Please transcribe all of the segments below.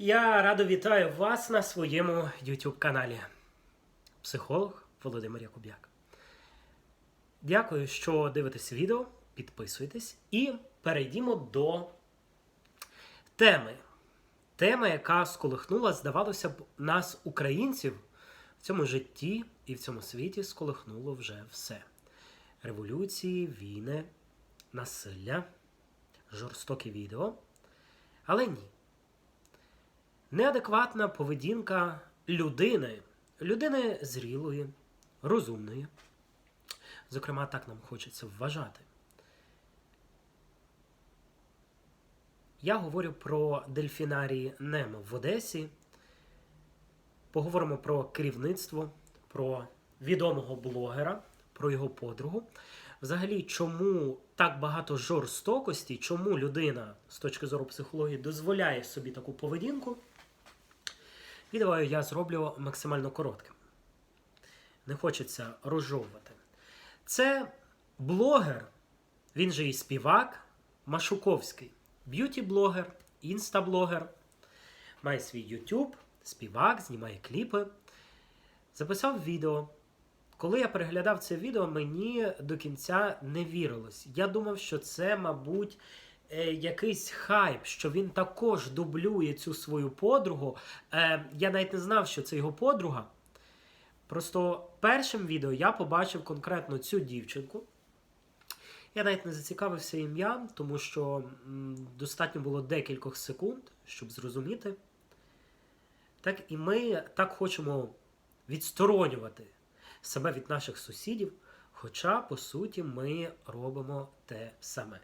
Я радо вітаю вас на своєму YouTube каналі. Психолог Володимир Якуб'як. Дякую, що дивитесь відео, підписуйтесь і перейдімо до теми. Тема, яка сколихнула, здавалося б, нас, українців, в цьому житті і в цьому світі сколихнуло вже все: революції, війни, насилля, жорстокі відео. Але ні. Неадекватна поведінка людини, людини зрілої, розумної. Зокрема, так нам хочеться вважати. Я говорю про дельфінарій Немо в Одесі. Поговоримо про керівництво, про відомого блогера, про його подругу. Взагалі, чому так багато жорстокості, чому людина з точки зору психології дозволяє собі таку поведінку. Відео я зроблю максимально коротким. Не хочеться розжовувати. Це блогер, він же і співак Машуковський. Б'юті-блогер, інстаблогер. Має свій YouTube, співак, знімає кліпи. Записав відео. Коли я переглядав це відео, мені до кінця не вірилось. Я думав, що це, мабуть, е, якийсь хайп, що він також дублює цю свою подругу. Е, я навіть не знав, що це його подруга. Просто першим відео я побачив конкретно цю дівчинку. Я навіть не зацікавився ім'ям, тому що достатньо було декількох секунд, щоб зрозуміти. Так і ми так хочемо відсторонювати себе від наших сусідів, хоча, по суті, ми робимо те саме.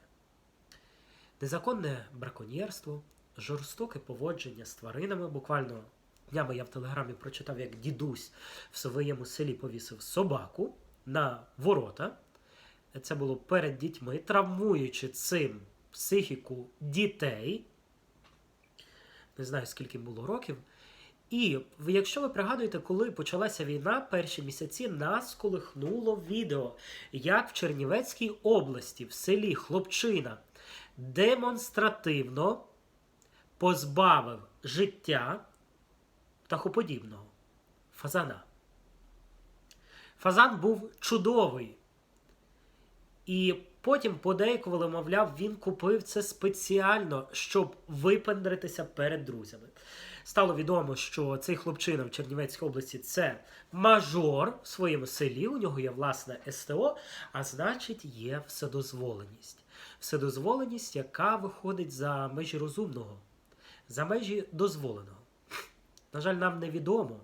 Незаконне браконьєрство, жорстоке поводження з тваринами. Буквально днями я в телеграмі прочитав, як дідусь в своєму селі повісив собаку на ворота. Це було перед дітьми, травмуючи цим психіку дітей. Не знаю, скільки було років. І якщо ви пригадуєте, коли почалася війна, перші місяці нас колихнуло відео, як в Чернівецькій області, в селі Хлопчина, демонстративно позбавив життя птахоподібного фазана. Фазан був чудовий. І потім подейкували, мовляв, він купив це спеціально, щоб випендритися перед друзями. Стало відомо, що цей хлопчина в Чернівецькій області це мажор в своєму селі. У нього є власне СТО, а значить, є вседозволеність. Вседозволеність, яка виходить за межі розумного, за межі дозволеного. На жаль, нам невідомо,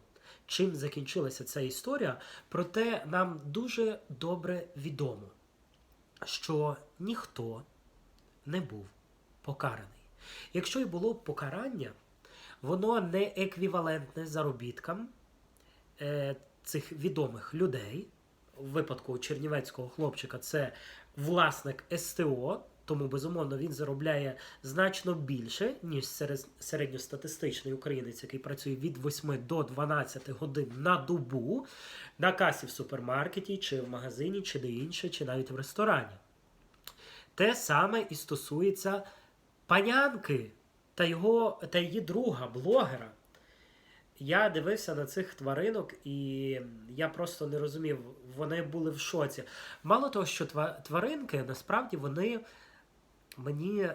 чим закінчилася ця історія, проте нам дуже добре відомо, що ніхто не був покараний. Якщо й було покарання, воно не еквівалентне заробіткам е, цих відомих людей. В випадку чернівецького хлопчика це власник СТО, тому безумовно він заробляє значно більше, ніж середньостатистичний українець, який працює від 8 до 12 годин на добу на касі в супермаркеті, чи в магазині, чи де інше, чи навіть в ресторані. Те саме і стосується панянки та його та її друга, блогера. Я дивився на цих тваринок, і я просто не розумів, вони були в шоці. Мало того, що тваринки насправді вони мені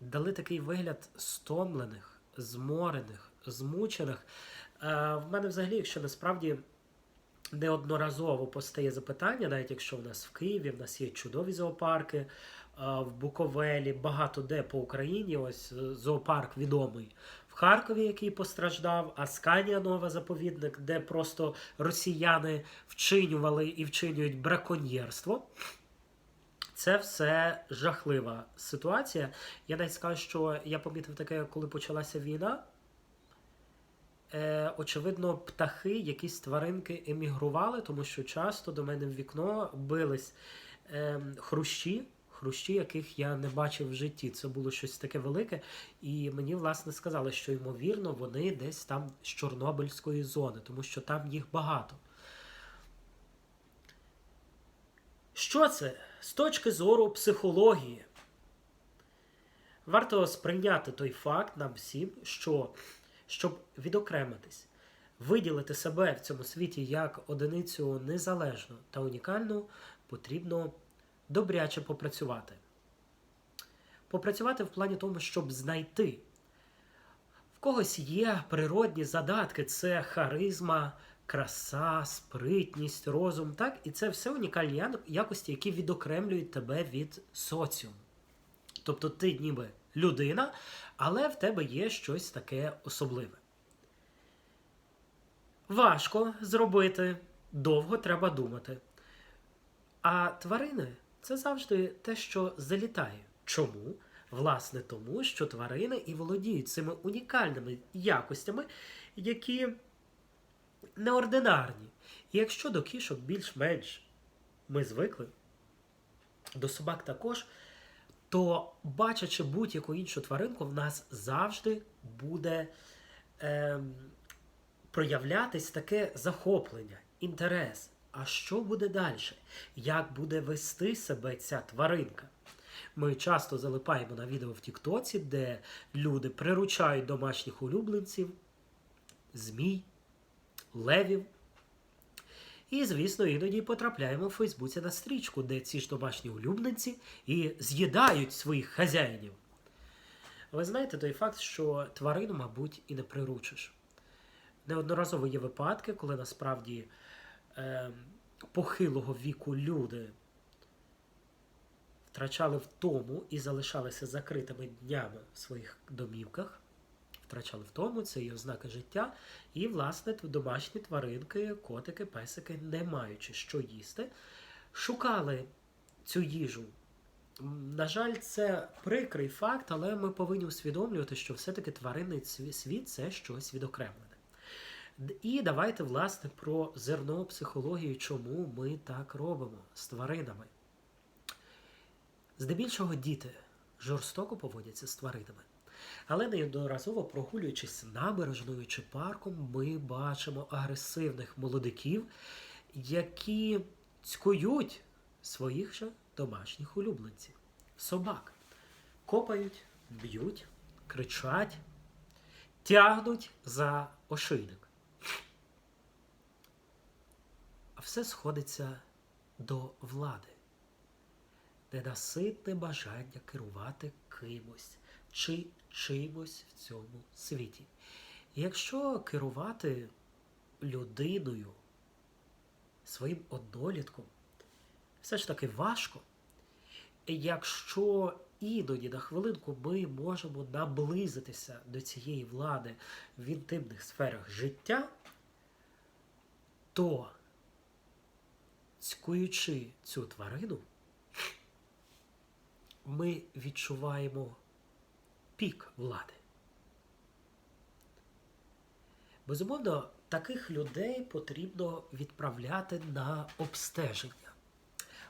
дали такий вигляд стомлених, зморених, змучених. Е, в мене взагалі, якщо насправді неодноразово постає запитання, навіть якщо в нас в Києві, в нас є чудові зоопарки, е, в Буковелі, багато де по Україні. Ось е, зоопарк відомий в Харкові, який постраждав, Асканія Нова заповідник, де просто росіяни вчинювали і вчинюють браконьєрство. Це все жахлива ситуація. Я навіть скажу, що я помітив таке, коли почалася війна. Е, очевидно, птахи, якісь тваринки емігрували, тому що часто до мене в вікно бились е, хрущі, хрущі, яких я не бачив в житті. Це було щось таке велике. І мені, власне, сказали, що ймовірно вони десь там з Чорнобильської зони, тому що там їх багато. Що це з точки зору психології? Варто сприйняти той факт нам всім, що щоб відокремитись, виділити себе в цьому світі як одиницю незалежну та унікальну, потрібно добряче попрацювати. Попрацювати в плані тому, щоб знайти. В когось є природні задатки, це харизма, краса, спритність, розум, так? І це все унікальні якості, які відокремлюють тебе від соціуму. Тобто ти ніби людина, але в тебе є щось таке особливе. Важко зробити, довго треба думати. А тварини це завжди те, що залітає. Чому? Власне, тому, що тварини і володіють цими унікальними якостями, які неординарні. І якщо до кішок більш-менш ми звикли, до собак також, то бачачи будь-яку іншу тваринку, в нас завжди буде ем, проявлятись таке захоплення, інтерес. А що буде далі? Як буде вести себе ця тваринка? Ми часто залипаємо на відео в Тіктоці, де люди приручають домашніх улюбленців, змій, левів. І, звісно, іноді потрапляємо в Фейсбуці на стрічку, де ці ж домашні улюбленці і з'їдають своїх хазяїнів. Ви знаєте той факт, що тварину, мабуть, і не приручиш. Неодноразово є випадки, коли насправді е, похилого віку люди втрачали втому і залишалися закритими днями в своїх домівках. Втрачали втому, це і ознака життя. І, власне, домашні тваринки, котики, песики, не маючи що їсти, шукали цю їжу. На жаль, це прикрий факт, але ми повинні усвідомлювати, що все-таки тваринний світ це щось відокремлене. І давайте, власне, про зерно психологію, чому ми так робимо з тваринами. Здебільшого діти жорстоко поводяться з тваринами. Але неодноразово прогулюючись набережною чи парком, ми бачимо агресивних молодиків, які цькують своїх же домашніх улюбленців, собак, копають, б'ють, кричать, тягнуть за ошийник. А все сходиться до влади. Ненаситне бажання керувати кимось чи чимось в цьому світі. Якщо керувати людиною, своїм однолітком, все ж таки важко. Якщо іноді на хвилинку ми можемо наблизитися до цієї влади в інтимних сферах життя, то цькуючи цю тварину, ми відчуваємо пік влади. Безумовно, таких людей потрібно відправляти на обстеження,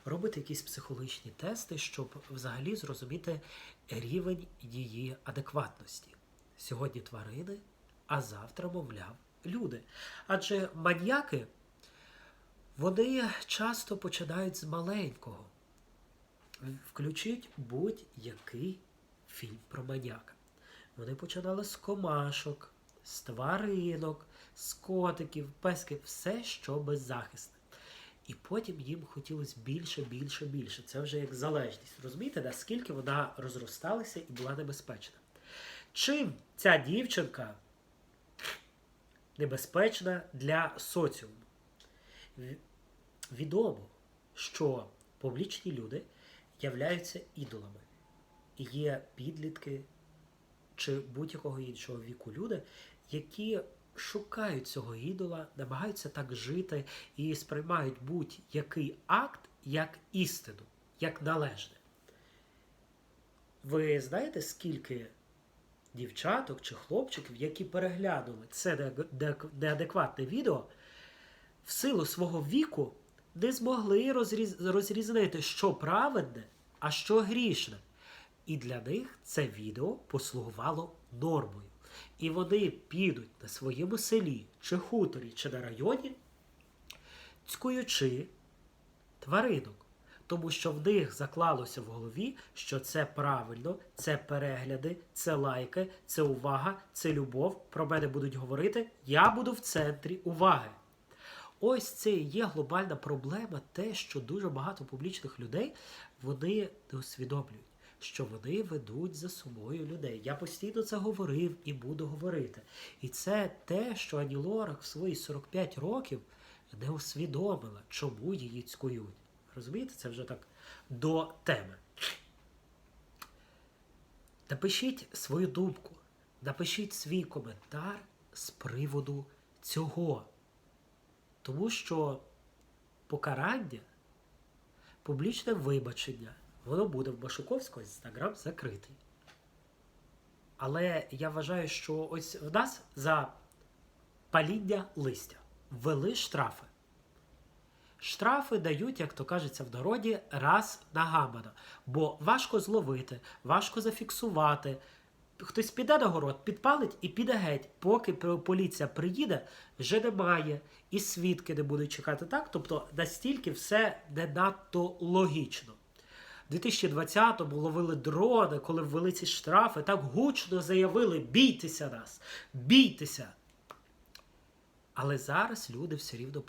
робити якісь психологічні тести, щоб взагалі зрозуміти рівень її адекватності. Сьогодні тварини, а завтра, мовляв, люди. Адже маньяки вони часто починають з маленького. Включіть будь-який фільм про маніяка. Вони починали з комашок, з тваринок, з котиків, песків, все, що беззахисне. І потім їм хотілося більше, більше, більше. Це вже як залежність. Розумієте, наскільки вона розросталася і була небезпечна. Чим ця дівчинка небезпечна для соціуму? Відомо, що публічні люди являються ідолами. Є підлітки чи будь-якого іншого віку люди, які шукають цього ідола, намагаються так жити і сприймають будь-який акт як істину, як належне. Ви знаєте, скільки дівчаток чи хлопчиків, які переглянули це неадекватне відео, в силу свого віку не змогли розріз... розрізнити, що праведне, а що грішне. І для них це відео послугувало нормою. І вони підуть на своєму селі, чи хуторі, чи на районі, цькуючи тваринок. Тому що в них заклалося в голові, що це правильно, це перегляди, це лайки, це увага, це любов. Про мене будуть говорити. Я буду в центрі уваги. Ось це і є глобальна проблема, те, що дуже багато публічних людей вони не усвідомлюють, що вони ведуть за собою людей. Я постійно це говорив і буду говорити. І це те, що Ані Лорак в свої 45 років не усвідомила, чому її цькують. Розумієте, це вже так до теми. Напишіть свою думку, напишіть свій коментар з приводу цього. Тому що покарання, публічне вибачення, воно буде в Машуковського інстаграм закритий. Але я вважаю, що ось в нас за паління листя ввели штрафи. Штрафи дають, як то кажеться в народі, раз на гамана. Бо важко зловити, важко зафіксувати. Хтось піде на город, підпалить і піде геть. Поки поліція приїде, вже немає. І свідки не будуть чекати так. Тобто настільки все не надто логічно. У 2020-му ловили дрони, коли ввели ці штрафи, так гучно заявили: бійтеся нас, бійтеся. Але зараз люди все рівно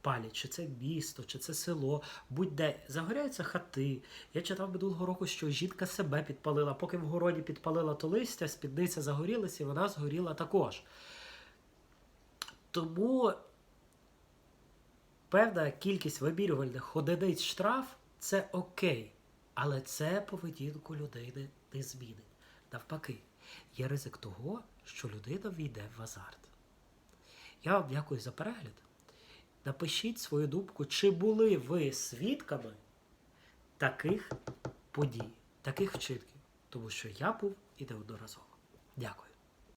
палять, чи це місто, чи це село, будь-де загоряються хати. Я читав минулого року, що жінка себе підпалила. Поки в городі підпалила то листя, спідниця загорілася, і вона згоріла також. Тому певна кількість вимірювальних одиниць штраф це окей. Але це поведінку людини не змінить. Навпаки, є ризик того, що людина війде в азарт. Я вам дякую за перегляд. Напишіть свою думку, чи були ви свідками таких подій, таких вчинків. Тому що я був і неодноразово. Дякую.